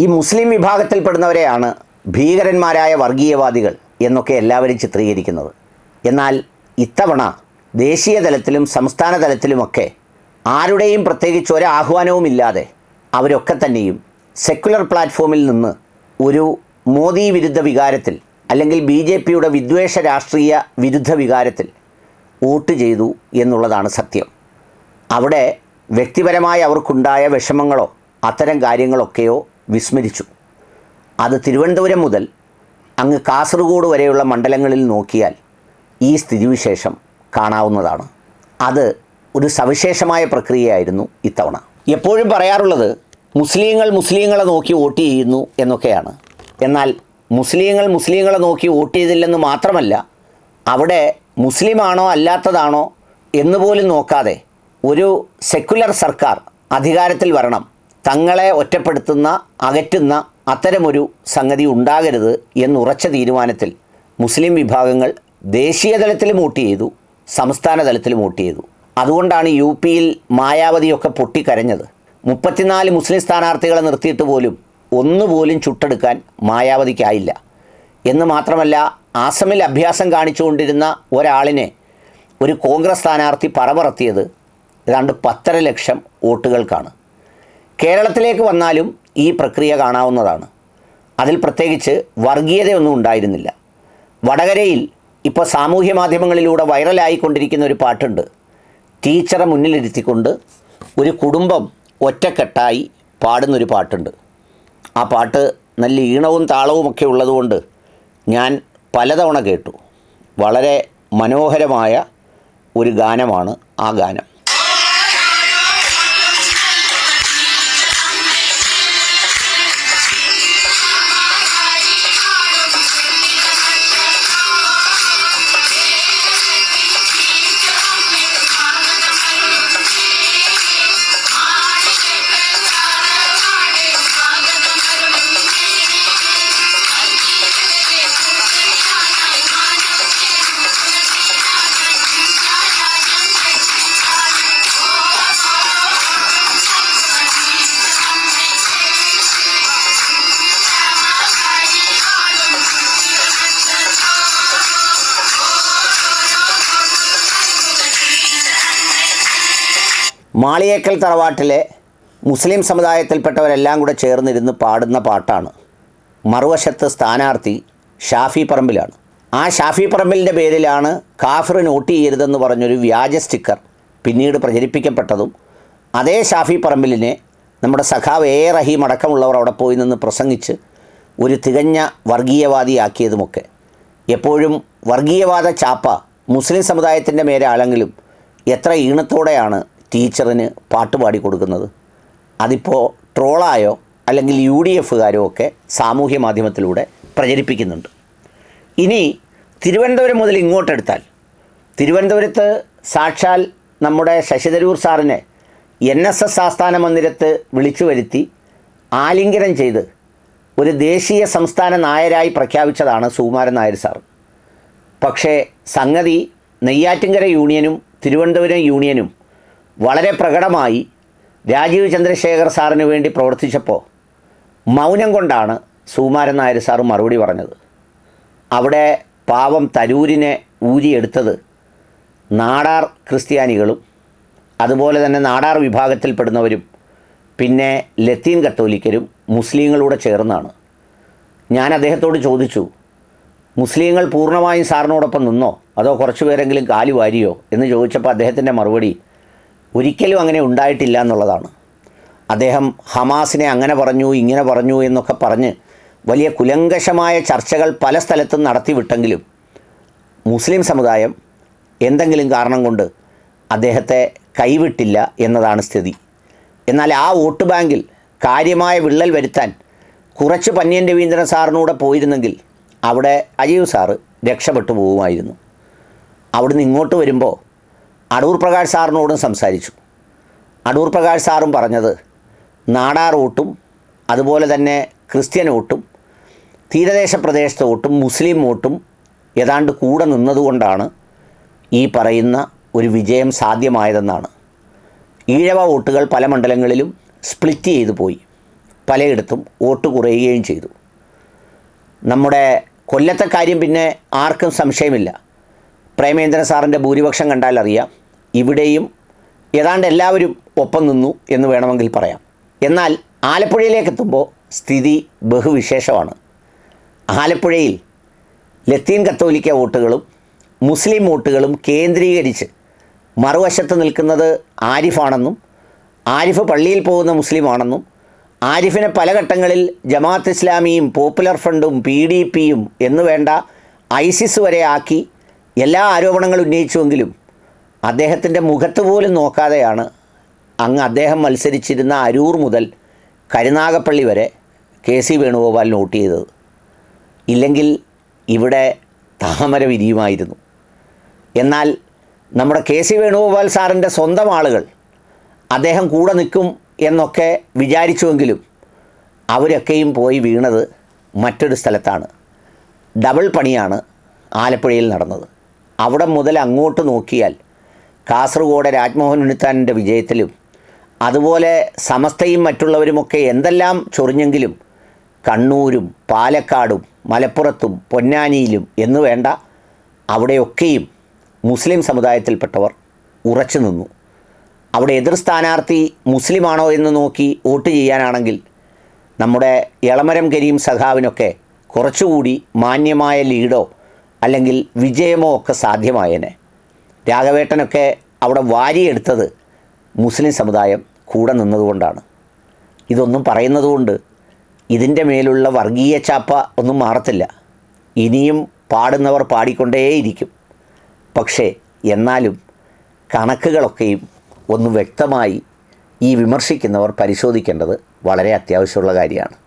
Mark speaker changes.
Speaker 1: ഈ മുസ്ലിം വിഭാഗത്തിൽപ്പെടുന്നവരെയാണ് ഭീകരന്മാരായ വർഗീയവാദികൾ എന്നൊക്കെ എല്ലാവരും ചിത്രീകരിക്കുന്നത്. എന്നാൽ ഇത്തവണ ദേശീയ തലത്തിലും സംസ്ഥാന തലത്തിലുമൊക്കെ ആരുടെയും പ്രത്യേകിച്ച് ഒരാഹ്വാനവുമില്ലാതെ അവരൊക്കെ തന്നെയും സെക്യുലർ പ്ലാറ്റ്ഫോമിൽ നിന്ന് ഒരു മോദി വിരുദ്ധ വികാരത്തിൽ അല്ലെങ്കിൽ ബി ജെ പിയുടെ വിദ്വേഷ രാഷ്ട്രീയ വിരുദ്ധ വികാരത്തിൽ വോട്ട് ചെയ്തു എന്നുള്ളതാണ് സത്യം. അവിടെ വ്യക്തിപരമായി അവർക്കുണ്ടായ വിഷമങ്ങളോ അത്തരം കാര്യങ്ങളൊക്കെയോ വിസ്മരിച്ചു. അത് തിരുവനന്തപുരം മുതൽ അങ്ങ് കാസർഗോഡ് വരെയുള്ള മണ്ഡലങ്ങളിൽ നോക്കിയാൽ ഈ സ്ഥിതിവിശേഷം കാണാവുന്നതാണ്. അത് ഒരു സവിശേഷമായ പ്രക്രിയയായിരുന്നു ഇത്തവണ. എപ്പോഴും പറയാറുള്ളത് മുസ്ലിങ്ങൾ മുസ്ലിങ്ങളെ നോക്കി വോട്ട് ചെയ്യുന്നു എന്നൊക്കെയാണ്. എന്നാൽ മുസ്ലിങ്ങൾ മുസ്ലിങ്ങളെ നോക്കി വോട്ട് ചെയ്തില്ലെന്ന് മാത്രമല്ല അവിടെ മുസ്ലിമാണോ അല്ലാത്തതാണോ എന്നുപോലും നോക്കാതെ ഒരു സെക്കുലർ സർക്കാർ അധികാരത്തിൽ വരണം തങ്ങളെ ഒറ്റപ്പെടുത്തുന്ന അകറ്റുന്ന അത്തരമൊരു സംഗതി ഉണ്ടാകരുത് എന്നുറച്ച തീരുമാനത്തിൽ മുസ്ലിം വിഭാഗങ്ങൾ ദേശീയ തലത്തിലും വോട്ട് ചെയ്തു സംസ്ഥാന തലത്തിലും വോട്ട് ചെയ്തു. അതുകൊണ്ടാണ് യു പിയിൽ മായാവതിയൊക്കെ പൊട്ടിക്കരഞ്ഞത്. മുപ്പത്തിനാല് മുസ്ലിം സ്ഥാനാർത്ഥികളെ നിർത്തിയിട്ട് പോലും ഒന്നുപോലും ചുട്ടെടുക്കാൻ മായാവതിക്കായില്ല. എന്ന് മാത്രമല്ല ആസമിൽ അഭ്യാസം കാണിച്ചുകൊണ്ടിരുന്ന ഒരാളിനെ ഒരു കോൺഗ്രസ് സ്ഥാനാർത്ഥി പറപറത്തിയത് ഏതാണ്ട് പത്തര ലക്ഷം വോട്ടുകൾക്കാണ്. കേരളത്തിലേക്ക് വന്നാലും ഈ പ്രക്രിയ കാണാവുന്നതാണ്. അതിൽ പ്രത്യേകിച്ച് വർഗീയതയൊന്നും ഉണ്ടായിരുന്നില്ല. വടകരയിൽ ഇപ്പോൾ സാമൂഹ്യ മാധ്യമങ്ങളിലൂടെ വൈറലായിക്കൊണ്ടിരിക്കുന്ന ഒരു പാട്ടുണ്ട്. ടീച്ചറെ മുന്നിലിരുത്തിക്കൊണ്ട് ഒരു കുടുംബം ഒറ്റക്കെട്ടായി പാടുന്നൊരു പാട്ടുണ്ട്. ആ പാട്ട് നല്ല ഈണവും താളവുമൊക്കെ ഉള്ളതുകൊണ്ട് ഞാൻ പലതവണ കേട്ടു. വളരെ മനോഹരമായ ഒരു ഗാനമാണ് ആ ഗാനം. മാളിയേക്കൽ തറവാട്ടിലെ മുസ്ലിം സമുദായത്തിൽപ്പെട്ടവരെല്ലാം കൂടെ ചേർന്നിരുന്ന് പാടുന്ന പാട്ടാണ്. മറുവശത്ത് സ്ഥാനാർത്ഥി ഷാഫി പറമ്പിലാണ്. ആ ഷാഫി പറമ്പിലിന്റെ പേരിലാണ് കാഫിർ നോട്ട് ചെയ്യരുതെന്ന് പറഞ്ഞൊരു വ്യാജ സ്റ്റിക്കർ പിന്നീട് പ്രചരിപ്പിക്കപ്പെട്ടതും അതേ ഷാഫി പറമ്പിലിനെ നമ്മുടെ സഖാവ് എ. റഹീം അടക്കമുള്ളവർ അവിടെ പോയി നിന്ന് പ്രസംഗിച്ച് ഒരു തികഞ്ഞ വർഗീയവാദിയാക്കിയതുമൊക്കെ. എപ്പോഴും വർഗീയവാദ ചാപ്പ മുസ്ലിം സമുദായത്തിന്റെ മേലെ ആളെങ്കിലും എത്ര ഈണത്തോടെയാണ് ടീച്ചറിന് പാട്ട് പാടി കൊടുക്കുന്നത്. അതിപ്പോൾ ട്രോളായോ അല്ലെങ്കിൽ യു ഡി എഫുകാരോ ഒക്കെ സാമൂഹ്യ മാധ്യമത്തിലൂടെ പ്രചരിപ്പിക്കുന്നുണ്ട്. ഇനി തിരുവനന്തപുരം മുതൽ ഇങ്ങോട്ടെടുത്താൽ തിരുവനന്തപുരത്ത് സാക്ഷാൽ നമ്മുടെ ശശിതരൂർ സാറിനെ എൻ എസ് എസ് ആസ്ഥാന മന്ദിരത്ത് വിളിച്ചു വരുത്തി ആലിംഗനം ചെയ്ത് ഒരു ദേശീയ സംസ്ഥാന നായരായി പ്രഖ്യാപിച്ചതാണ് സുകുമാരൻ നായർ സാർ. പക്ഷേ സംഗതി നെയ്യാറ്റിൻകര യൂണിയനും തിരുവനന്തപുരം യൂണിയനും വളരെ പ്രകടമായി രാജീവ് ചന്ദ്രശേഖർ സാറിന് വേണ്ടി പ്രവർത്തിച്ചപ്പോൾ മൗനം കൊണ്ടാണ് സുകുമാരൻ നായർ സാർ മറുപടി പറഞ്ഞത്. അവിടെ പാവം തരൂരിനെ ഊരിയെടുത്തത് നാടാർ ക്രിസ്ത്യാനികളും അതുപോലെ തന്നെ നാടാർ വിഭാഗത്തിൽപ്പെടുന്നവരും പിന്നെ ലത്തീൻ കത്തോലിക്കരും മുസ്ലിങ്ങളൂടെ ചേർന്നാണ്. ഞാൻ അദ്ദേഹത്തോട് ചോദിച്ചു മുസ്ലിങ്ങൾ പൂർണമായും സാറിനോടൊപ്പം നിന്നോ? അതോ കുറച്ച് പേരെങ്കിലും കാലു വാരിയോ? എന്ന് ചോദിച്ചപ്പോൾ അദ്ദേഹത്തിന്റെ മറുപടി ഒരിക്കലും അങ്ങനെ ഉണ്ടായിട്ടില്ല എന്നുള്ളതാണ്. അദ്ദേഹം ഹമാസിനെ അങ്ങനെ പറഞ്ഞു ഇങ്ങനെ പറഞ്ഞു എന്നൊക്കെ പറഞ്ഞ് വലിയ കുലങ്കഷമായ ചർച്ചകൾ പല സ്ഥലത്തും നടത്തിവിട്ടെങ്കിലും മുസ്ലിം സമുദായം എന്തെങ്കിലും കാരണം കൊണ്ട് അദ്ദേഹത്തെ കൈവിട്ടില്ല എന്നതാണ് സ്ഥിതി. എന്നാൽ ആ വോട്ട് ബാങ്കിൽ കാര്യമായ വിള്ളൽ വരുത്താൻ കുറച്ച് പന്നിയൻ രവീന്ദ്രൻ സാറിനൂടെ പോയിരുന്നെങ്കിൽ അവിടെ അജീവ് സാറ് രക്ഷപ്പെട്ടു പോകുമായിരുന്നു അവിടുന്ന് ഇങ്ങോട്ട് വരുമ്പോൾ അടൂർ പ്രകാശ് സാറിനോടും സംസാരിച്ചു. അടൂർ പ്രകാശ് സാറും പറഞ്ഞത് നാടാർ വോട്ടും അതുപോലെ തന്നെ ക്രിസ്ത്യൻ വോട്ടും തീരദേശ പ്രദേശത്തെ വോട്ടും മുസ്ലിം വോട്ടും ഏതാണ്ട് കൂടെ നിന്നതുകൊണ്ടാണ് ഈ പറയുന്ന ഒരു വിജയം സാധ്യമായതെന്നാണ്. ഈഴവ വോട്ടുകൾ പല മണ്ഡലങ്ങളിലും സ്പ്ലിറ്റ് ചെയ്തു പോയി. പലയിടത്തും വോട്ട് കുറയുകയും ചെയ്തു. നമ്മുടെ കൊല്ലത്തെ കാര്യം പിന്നെ ആർക്കും സംശയമില്ല. പ്രേമേന്ദ്രൻ സാറിന്റെ ഭൂരിപക്ഷം കണ്ടാൽ അറിയാം ഇവിടെയും ഏതാണ്ട് എല്ലാവരും ഒപ്പം നിന്നു എന്ന് വേണമെങ്കിൽ പറയാം. എന്നാൽ ആലപ്പുഴയിലേക്ക് എത്തുമ്പോൾ സ്ഥിതി ബഹുവിശേഷമാണ്. ആലപ്പുഴയിൽ ലത്തീൻ കത്തോലിക്ക വോട്ടുകളും മുസ്ലിം വോട്ടുകളും കേന്ദ്രീകരിച്ച് മറുവശത്ത് നിൽക്കുന്നത് ആരിഫാണെന്നും ആരിഫ് പള്ളിയിൽ പോകുന്ന മുസ്ലിമാണെന്നും ആരിഫിനെ പല ഘട്ടങ്ങളിൽ ജമാഅത്ത് ഇസ്ലാമിയും പോപ്പുലർ ഫ്രണ്ടും പി ഡി പിയും എന്നുവേണ്ട ഐസിസ് വരെ ആക്കി എല്ലാ ആരോപണങ്ങളും ഉന്നയിച്ചുവെങ്കിലും അദ്ദേഹത്തിന്റെ മുഖത്ത് പോലും നോക്കാതെയാണ് അങ്ങ് അദ്ദേഹം മത്സരിച്ചിരുന്ന അരൂർ മുതൽ കരുനാഗപ്പള്ളി വരെ കെ സി വേണുഗോപാൽ നോട്ട് ചെയ്തത്. ഇല്ലെങ്കിൽ ഇവിടെ താമര വിരിയുമായിരുന്നു. എന്നാൽ നമ്മുടെ കെ സി വേണുഗോപാൽ സാറിന്റെ സ്വന്തം ആളുകൾ അദ്ദേഹം കൂടെ നിൽക്കും എന്നൊക്കെ വിചാരിച്ചുവെങ്കിലും അവരൊക്കെയും പോയി വീണത് മറ്റൊരു സ്ഥലത്താണ്. ഡബിൾ പണിയാണ് ആലപ്പുഴയിൽ നടന്നത്. അവിടെ മുതൽ അങ്ങോട്ട് നോക്കിയാൽ കാസർഗോഡ് രാജ്മോഹൻ ഉണ്ണിത്താനിന്റെ വിജയത്തിലും അതുപോലെ സമസ്തയും മറ്റുള്ളവരുമൊക്കെ എന്തെല്ലാം ചൊറിഞ്ഞെങ്കിലും കണ്ണൂരും പാലക്കാടും മലപ്പുറത്തും പൊന്നാനിയിലും എന്ന് വേണ്ട അവിടെയൊക്കെയും മുസ്ലിം സമുദായത്തിൽപ്പെട്ടവർ ഉറച്ചു നിന്നു. അവിടെ എതിർ സ്ഥാനാർത്ഥി മുസ്ലിമാണോ എന്ന് നോക്കി വോട്ട് ചെയ്യാനാണെങ്കിൽ നമ്മുടെ എളമരം കരീം സഖാവിനൊക്കെ കുറച്ചുകൂടി മാന്യമായ ലീഡോ അല്ലെങ്കിൽ വിജയമോ ഒക്കെ സാധ്യമായേനെ. രാഘവേട്ടനൊക്കെ അവിടെ വാരിയെടുത്തത് മുസ്ലിം സമുദായം കൂടെ നിന്നതുകൊണ്ടാണ്. ഇതൊന്നും പറയുന്നതുകൊണ്ട് ഇതിന്റെ മേലുള്ള വർഗീയ ചാപ്പ ഒന്നും മാറത്തില്ല. ഇനിയും പാടുന്നവർ പാടിക്കൊണ്ടേയിരിക്കും. പക്ഷേ എന്നാലും കണക്കുകളൊക്കെയും ഒന്ന് വ്യക്തമായി ഈ വിമർശിക്കുന്നവർ പരിശോധിക്കേണ്ടത് വളരെ അത്യാവശ്യമുള്ള കാര്യമാണ്.